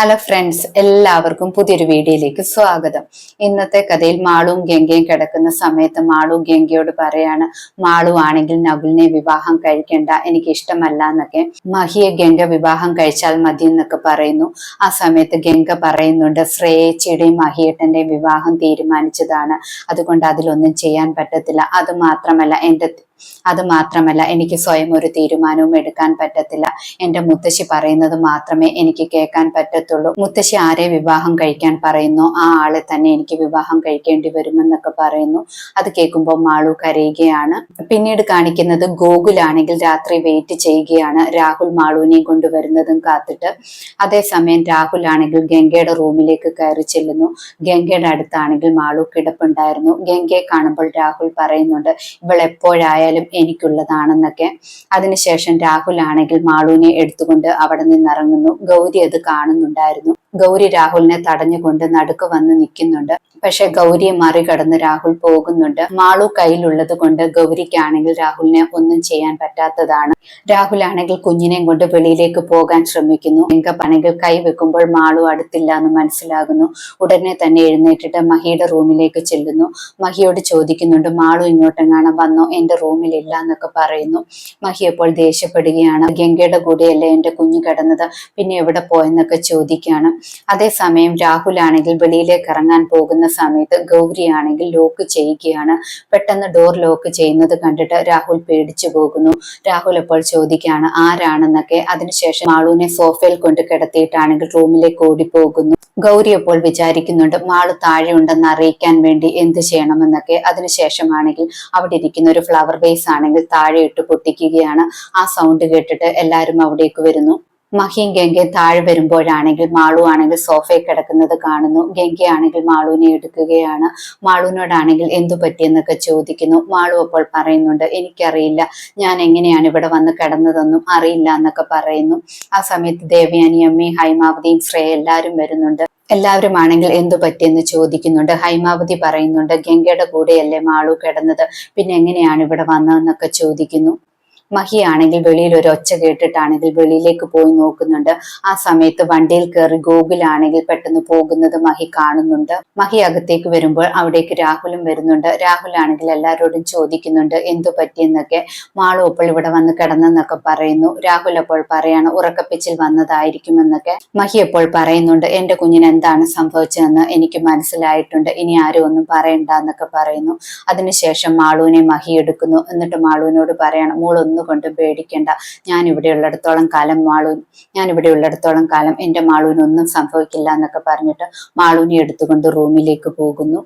Hello friends എല്ലാവർക്കും പുതിയൊരു വീഡിയോയിലേക്ക് സ്വാഗതം. ഇന്നത്തെ കഥയിൽ മാളും ഗംഗയും കിടക്കുന്ന സമയത്ത് മാളു ഗംഗയോട് പറയാണ് മാളു ആണെങ്കിൽ നകുലിനെ വിവാഹം കഴിക്കേണ്ട എനിക്ക് ഇഷ്ടമല്ല എന്നൊക്കെ. മഹിയെ ഗംഗ വിവാഹം കഴിച്ചാൽ മതി എന്നൊക്കെ പറയുന്നു. ആ സമയത്ത് ഗംഗ പറയുന്നുണ്ട് ശ്രേയച്ചിയുടെയും മഹിയേട്ടന്റെയും വിവാഹം തീരുമാനിച്ചതാണ്. അതുകൊണ്ട് അതിലൊന്നും ചെയ്യാൻ പറ്റത്തില്ല. അത് മാത്രമല്ല എന്റെ അത് മാത്രമല്ല എനിക്ക് സ്വയം ഒരു തീരുമാനവും എടുക്കാൻ പറ്റത്തില്ല. എന്റെ മുത്തശ്ശി പറയുന്നത് മാത്രമേ എനിക്ക് കേൾക്കാൻ പറ്റത്തുള്ളൂ. മുത്തശ്ശി ആരെ വിവാഹം കഴിക്കാൻ പറയുന്നു? ആ ആളെ തന്നെ എനിക്ക് വിവാഹം കഴിക്കേണ്ടി വരുമെന്നൊക്കെ പറയുന്നു. അത് കേൾക്കുമ്പോൾ മാളു കരയുകയാണ്. പിന്നീട് കാണിക്കുന്നത് ഗോകുലാണെങ്കിൽ രാത്രി വെയിറ്റ് ചെയ്യുകയാണ്. രാഹുൽ മാളുവിനെയും കൊണ്ടുവരുന്നതും കാത്തിട്ട്. അതേസമയം രാഹുൽ ആണെങ്കിൽ ഗംഗയുടെ റൂമിലേക്ക് കയറി ചെല്ലുന്നു. ഗംഗയുടെ അടുത്താണെങ്കിൽ മാളു കിടപ്പുണ്ടായിരുന്നു. ഗംഗയെ കാണുമ്പോൾ രാഹുൽ പറയുന്നുണ്ട് ഇവൾ എപ്പോഴായാലും എനിക്കുള്ളതാണെന്നൊക്കെ. അതിനുശേഷം രാഹുൽ ആണെങ്കിൽ മാളുവിനെ എടുത്തുകൊണ്ട് അവിടെ നിന്നിറങ്ങുന്നു. ഗൗരി അത് കാണുന്നുണ്ടായിരുന്നു. ഗൗരി രാഹുലിനെ തടഞ്ഞുകൊണ്ട് നടുക്ക് വന്ന് നിൽക്കുന്നുണ്ട്. പക്ഷെ ഗൗരിയെ മറികടന്ന് രാഹുൽ പോകുന്നുണ്ട്. മാളു കയ്യിലുള്ളത് കൊണ്ട് ഗൗരിക്കാണെങ്കിൽ രാഹുലിനെ ഒന്നും ചെയ്യാൻ പറ്റാത്തതാണ്. രാഹുൽ ആണെങ്കിൽ കുഞ്ഞിനെയും കൊണ്ട് വെളിയിലേക്ക് പോകാൻ ശ്രമിക്കുന്നു. എങ്കപ്പാണെങ്കിൽ കൈ വെക്കുമ്പോൾ മാളു അടുത്തില്ല എന്ന് മനസ്സിലാകുന്നു. ഉടനെ തന്നെ എഴുന്നേറ്റിട്ട് മഹിയുടെ റൂമിലേക്ക് ചെല്ലുന്നു. മഹിയോട് ചോദിക്കുന്നുണ്ട് മാളു ഇങ്ങോട്ടെങ്ങാണ് വന്നോ? എന്റെ റൂമിലില്ല എന്നൊക്കെ പറയുന്നു. മഹി അപ്പോൾ ദേഷ്യപ്പെടുകയാണ്. ഗംഗയുടെ കൂടെയല്ലേ എന്റെ കുഞ്ഞു കിടന്നത്? പിന്നെ എവിടെ പോയെന്നൊക്കെ ചോദിക്കുകയാണ്. അതേസമയം രാഹുൽ ആണെങ്കിൽ വെളിയിലേക്ക് ഇറങ്ങാൻ പോകുന്ന സമയത്ത് ഗൗരി ആണെങ്കിൽ ലോക്ക് ചെയ്യുകയാണ്. പെട്ടെന്ന് ഡോർ ലോക്ക് ചെയ്യുന്നത് കണ്ടിട്ട് രാഹുൽ പേടിച്ചു പോകുന്നു. രാഹുൽ അപ്പോൾ ചോദിക്കുകയാണ് ആരാണെന്നൊക്കെ? അതിനുശേഷം മാളുവിനെ സോഫയിൽ കൊണ്ട് കിടത്തിയിട്ടാണെങ്കിൽ റൂമിലേക്ക് ഓടിപ്പോകുന്നു. ഗൗരി അപ്പോൾ വിചാരിക്കുന്നുണ്ട് മാൾ താഴെ ഉണ്ടെന്ന് അറിയിക്കാൻ വേണ്ടി എന്ത് ചെയ്യണമെന്നൊക്കെ? അതിനുശേഷമാണെങ്കിൽ അവിടെ ഇരിക്കുന്ന ഒരു ഫ്ലവർ വേസ് ആണെങ്കിൽ താഴെ ഇട്ട് പൊട്ടിക്കുകയാണ്. ആ സൗണ്ട് കേട്ടിട്ട് എല്ലാവരും അവിടേക്ക് വരുന്നു. മഹിയും ഗംഗയും താഴെ വരുമ്പോഴാണെങ്കിൽ മാളു ആണെങ്കിൽ സോഫയിൽ കിടക്കുന്നത് കാണുന്നു. ഗംഗയാണെങ്കിൽ മാളുവിനെ എടുക്കുകയാണ്. മാളുവിനോടാണെങ്കിൽ എന്തു പറ്റിയെന്നൊക്കെ ചോദിക്കുന്നു. മാളു അപ്പോൾ പറയുന്നുണ്ട് എനിക്കറിയില്ല. ഞാൻ എങ്ങനെയാണ് ഇവിടെ വന്ന് കിടന്നതെന്നും അറിയില്ല എന്നൊക്കെ പറയുന്നു. ആ സമയത്ത് ദേവയാനി അമ്മയും ഹൈമാവതിയും ശ്രേയ എല്ലാവരും വരുന്നുണ്ട്. എല്ലാവരും ആണെങ്കിൽ എന്തു പറ്റിയെന്ന് ചോദിക്കുന്നുണ്ട്. ഹൈമാവതി പറയുന്നുണ്ട് ഗംഗയുടെ കൂടെയല്ലേ മാളു കിടന്നത്? പിന്നെ എങ്ങനെയാണ് ഇവിടെ വന്നതെന്നൊക്കെ ചോദിക്കുന്നു. മഹിയാണെങ്കിൽ വെളിയിൽ ഒരു ഒച്ച കേട്ടിട്ടാണെങ്കിൽ വെളിയിലേക്ക് പോയി നോക്കുന്നുണ്ട്. ആ സമയത്ത് വണ്ടിയിൽ കയറി ഗോകുലാണെങ്കിൽ പെട്ടെന്ന് പോകുന്നത് മഹി കാണുന്നുണ്ട്. മഹി അകത്തേക്ക് വരുമ്പോൾ അവിടേക്ക് രാഹുലും വരുന്നുണ്ട്. രാഹുൽ ആണെങ്കിൽ എല്ലാവരോടും ചോദിക്കുന്നുണ്ട് എന്തു പറ്റിയെന്നൊക്കെ? മാളു അപ്പോൾ ഇവിടെ വന്ന് കിടന്നെന്നൊക്കെ പറയുന്നു. രാഹുൽ അപ്പോൾ പറയാണ് ഉറക്കപ്പിച്ചിൽ വന്നതായിരിക്കുമെന്നൊക്കെ. മഹി അപ്പോൾ പറയുന്നുണ്ട് എന്റെ കുഞ്ഞിന് എന്താണ് സംഭവിച്ചതെന്ന് എനിക്ക് മനസ്സിലായിട്ടുണ്ട്. ഇനി ആരും ഒന്നും പറയണ്ട എന്നൊക്കെ പറയുന്നു. അതിനുശേഷം മാളുവിനെ മഹി എടുക്കുന്നു. എന്നിട്ട് മാളുവിനോട് പറയണം മോളൊന്നും കൊണ്ടും പേടിക്കേണ്ട. ഞാൻ ഇവിടെ ഉള്ളിടത്തോളം കാലം മാളൂൻ ഞാൻ ഇവിടെ ഉള്ളിടത്തോളം കാലം എന്റെ മാളൂനൊന്നും സംഭവിക്കില്ല എന്നൊക്കെ പറഞ്ഞിട്ട് മാളൂനെ എടുത്തുകൊണ്ട് റൂമിലേക്ക് പോകുന്നു.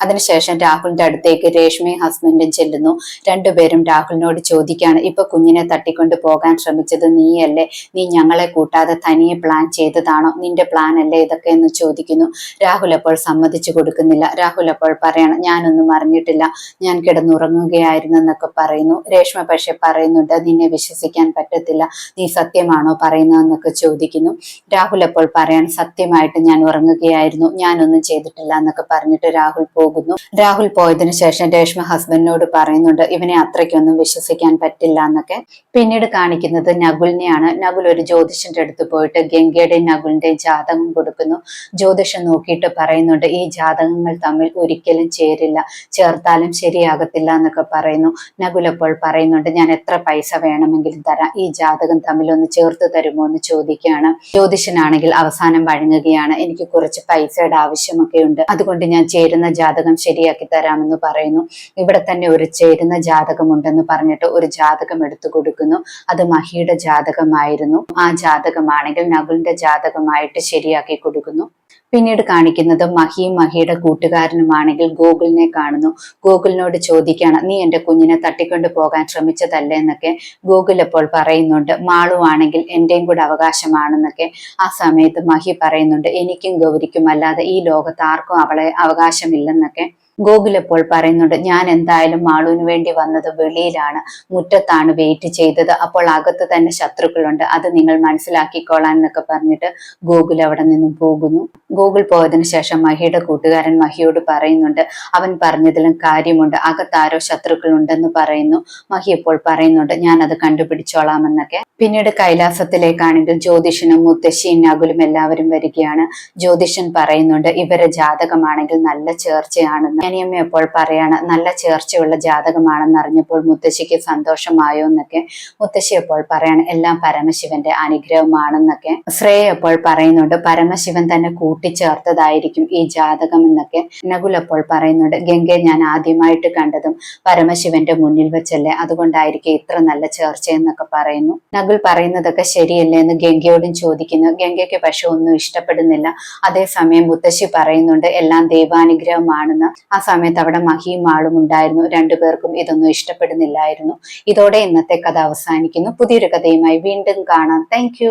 അതിനുശേഷം രാഹുലിന്റെ അടുത്തേക്ക് രേഷ്മയും ഹസ്ബൻഡും ചെല്ലുന്നു. രണ്ടുപേരും രാഹുലിനോട് ചോദിക്കുകയാണ് ഇപ്പൊ കുഞ്ഞിനെ തട്ടിക്കൊണ്ട് പോകാൻ ശ്രമിച്ചത് നീയല്ലേ? നീ ഞങ്ങളെ കൂട്ടാതെ തനിയെ പ്ലാൻ ചെയ്തതാണോ? നിന്റെ പ്ലാൻ അല്ലേ ഇതൊക്കെ? എന്ന് ചോദിക്കുന്നു. രാഹുൽ അപ്പോൾ സമ്മതിച്ചു കൊടുക്കുന്നില്ല. രാഹുൽ അപ്പോൾ പറയണം ഞാനൊന്നും അറിഞ്ഞിട്ടില്ല. ഞാൻ കിടന്നുറങ്ങുകയായിരുന്നു എന്നൊക്കെ പറയുന്നു. രേഷ്മ പക്ഷെ പറയുന്നുണ്ട് നിന്നെ വിശ്വസിക്കാൻ പറ്റത്തില്ല. നീ സത്യമാണോ പറയുന്നതെന്നൊക്കെ ചോദിക്കുന്നു. രാഹുൽ അപ്പോൾ പറയാൻ സത്യമായിട്ട് ഞാൻ ഉറങ്ങുകയായിരുന്നു. ഞാനൊന്നും ചെയ്തിട്ടില്ല എന്നൊക്കെ പറഞ്ഞിട്ട് രാഹുൽ പോകുന്നു. രാഹുൽ പോയതിനു ശേഷം രേഷ്മ ഹസ്ബൻഡിനോട് പറയുന്നുണ്ട് ഇവനെ അത്രയ്ക്കൊന്നും വിശ്വസിക്കാൻ പറ്റില്ല എന്നൊക്കെ. പിന്നീട് കാണിക്കുന്നത് നകുലിനെയാണ്. നകുൽ ഒരു ജ്യോതിഷന്റെ അടുത്ത് പോയിട്ട് ഗംഗയുടെയും നകുലിന്റെയും ജാതകം കൊടുക്കുന്നു. ജ്യോതിഷൻ നോക്കിയിട്ട് പറയുന്നുണ്ട് ഈ ജാതകങ്ങൾ തമ്മിൽ ഒരിക്കലും ചേരില്ല ചേർത്താലും ശരിയാകത്തില്ല എന്നൊക്കെ പറയുന്നു. നകുൽ അപ്പോൾ പറയുന്നുണ്ട് ഞാൻ എത്ര പൈസ വേണമെങ്കിലും തരാം ഈ ജാതകം തമ്മിൽ ഒന്ന് ചേർത്ത് തരുമോ എന്ന് ചോദിക്കുകയാണ്. ജ്യോതിഷനാണെങ്കിൽ അവസാനം വഴങ്ങുകയാണ് എനിക്ക് കുറച്ച് പൈസയുടെ ആവശ്യമൊക്കെ ഉണ്ട് അതുകൊണ്ട് ഞാൻ ചേരുന്ന ജാതകം ശരിയാക്കി തരാമെന്ന് പറയുന്നു. ഇവിടെ തന്നെ ഒരു ചേരുന്ന ജാതകമുണ്ടെന്ന് പറഞ്ഞിട്ട് ഒരു ജാതകം എടുത്തു കൊടുക്കുന്നു. അത് മഹിയുടെ ജാതകമായിരുന്നു. ആ ജാതകമാണെങ്കിൽ നകുലിന്റെ ജാതകമായിട്ട് ശരിയാക്കി കൊടുക്കുന്നു. പിന്നീട് കാണിക്കുന്നത് മഹിയും മഹിയുടെ കൂട്ടുകാരനുമാണെങ്കിൽ ഗൂഗിളിനെ കാണുന്നു. ഗൂഗിളിനോട് ചോദിക്കുകയാണ് നീ എന്റെ കുഞ്ഞിനെ തട്ടിക്കൊണ്ടു പോകാൻ ശ്രമിച്ചതല്ലേ? എന്നൊക്കെ ഗൂഗിൾ അപ്പോൾ പറയുന്നുണ്ട്. മാളുവാണെങ്കിൽ എന്റെയും കൂടെ അവകാശമാണെന്നൊക്കെ ആ സമയത്ത് മഹി പറയുന്നുണ്ട്. എനിക്കും ഗൗരിക്കും അല്ലാതെ ഈ ലോകത്ത് ആർക്കും അവളെ അവകാശമില്ലെന്നൊക്കെ ഗോകുൽ അപ്പോൾ പറയുന്നുണ്ട് ഞാൻ എന്തായാലും മാളുവിന് വേണ്ടി വന്നത് വെളിയിലാണ്. മുറ്റത്താണ് വെയിറ്റ് ചെയ്തത്. അപ്പോൾ അകത്ത് തന്നെ ശത്രുക്കളുണ്ട്. അത് നിങ്ങൾ മനസ്സിലാക്കിക്കോളാൻ എന്നൊക്കെ പറഞ്ഞിട്ട് ഗോകുൽ അവിടെ നിന്നും പോകുന്നു. ഗോകുൽ പോയതിനു ശേഷം മഹിയുടെ കൂട്ടുകാരൻ മഹിയോട് പറയുന്നുണ്ട് അവൻ പറഞ്ഞതിലും കാര്യമുണ്ട്. അകത്ത് ആരോ ശത്രുക്കൾ ഉണ്ടെന്ന് പറയുന്നു. മഹി ഇപ്പോൾ പറയുന്നുണ്ട് ഞാൻ അത് കണ്ടുപിടിച്ചോളാമെന്നൊക്കെ. പിന്നീട് കൈലാസത്തിലേക്കാണെങ്കിൽ ജ്യോതിഷനും മുത്തശ്ശിയും നകുലും എല്ലാവരും വരികയാണ്. ജ്യോതിഷൻ പറയുന്നുണ്ട് ഇവരെ ജാതകമാണെങ്കിൽ നല്ല ചേർച്ചയാണെന്ന്. അനിയമ്മ എപ്പോൾ പറയാണ് നല്ല ചേർച്ചയുള്ള ജാതകമാണെന്ന് അറിഞ്ഞപ്പോൾ മുത്തശ്ശിക്ക് സന്തോഷമായോ എന്നൊക്കെ മുത്തശ്ശി എപ്പോൾ പറയാണ് എല്ലാം പരമശിവന്റെ അനുഗ്രഹമാണെന്നൊക്കെ ശ്രേയ എപ്പോൾ പറയുന്നുണ്ട് പരമശിവൻ തന്നെ കൂട്ടിച്ചേർത്തതായിരിക്കും ഈ ജാതകം എന്നൊക്കെ നകുൽ എപ്പോൾ പറയുന്നുണ്ട് ഗംഗയെ ഞാൻ ആദ്യമായിട്ട് കണ്ടതും പരമശിവന്റെ മുന്നിൽ വെച്ചല്ലേ അതുകൊണ്ടായിരിക്കും ഇത്ര നല്ല ചേർച്ച എന്നൊക്കെ പറയുന്നു. നകുൽ പറയുന്നതൊക്കെ ശരിയല്ലേ എന്ന് ഗംഗയോടും ചോദിക്കുന്നു. ഗംഗയ്ക്ക് പക്ഷെ ഒന്നും ഇഷ്ടപ്പെടുന്നില്ല. അതേസമയം മുത്തശ്ശി പറയുന്നുണ്ട് എല്ലാം ദൈവാനുഗ്രഹമാണെന്ന് ആ സമയത്ത് അവിടെ മഹിയും ആളും ഉണ്ടായിരുന്നു. രണ്ടുപേർക്കും ഇതൊന്നും ഇഷ്ടപ്പെടുന്നില്ലായിരുന്നു. ഇതോടെ ഇന്നത്തെ കഥ അവസാനിക്കുന്നു. പുതിയൊരു കഥയുമായി വീണ്ടും കാണാം. താങ്ക്